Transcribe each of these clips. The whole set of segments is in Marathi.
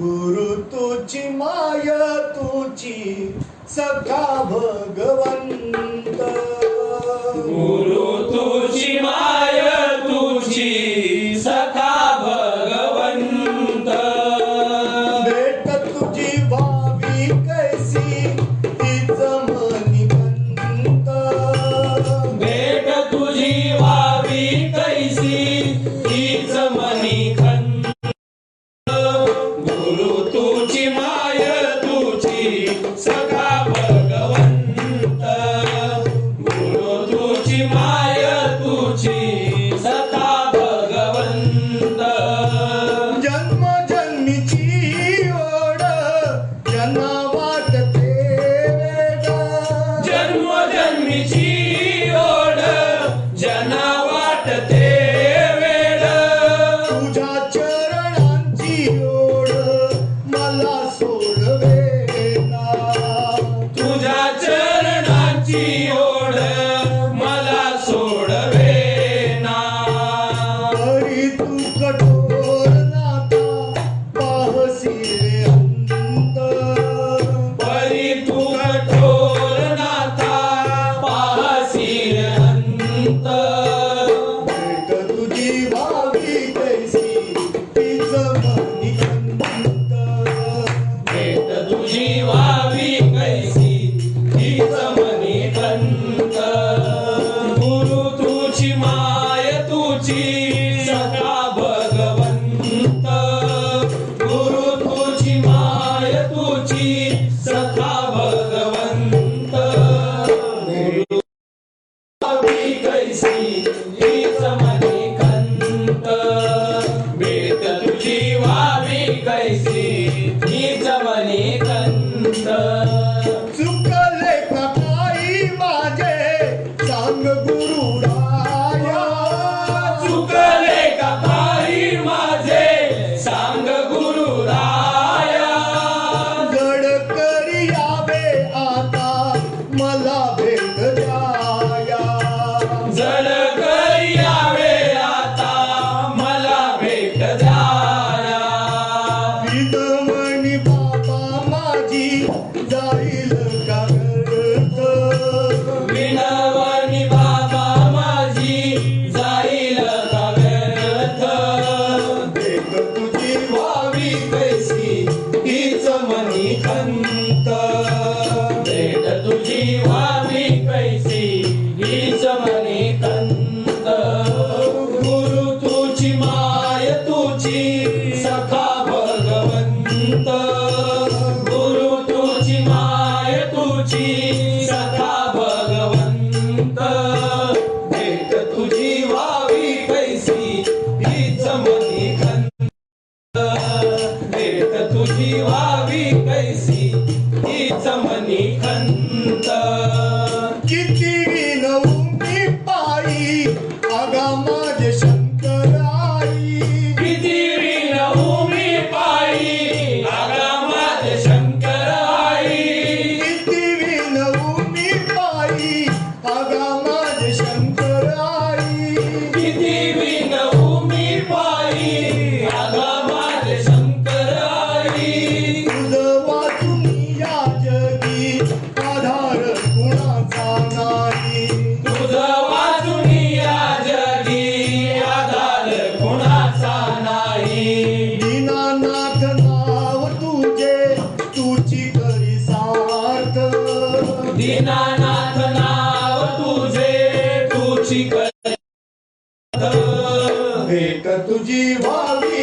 गुरु तुझी माय तुझी सखा भगवंत. गुरु तुझी माय canta तुझी वावी कैसी? ती चमनी दीनानाथ नाव तुझे तुझी कळ भेट तुझी भावी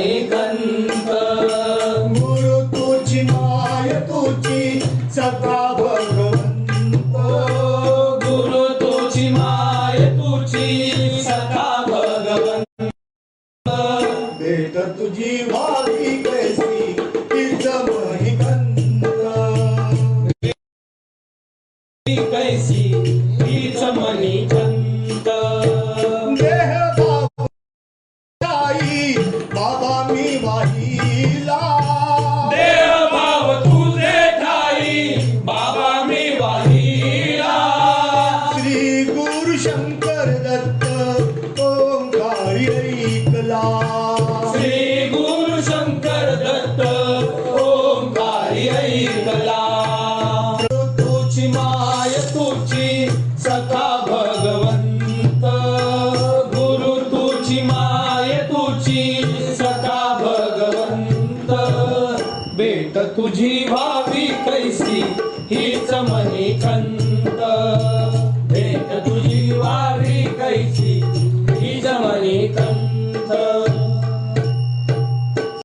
कंत गुरु तुझी माय तुझी सखा भगवंत. गुरु तुझी माय तुझी सखा भगवंत. भेट तुझी व्हावी तुझी सखा भगवंत. गुरु तुझी माय तुझी सखा भगवंत. भेट तुझी भावी कैसी हीच म्हणे खंत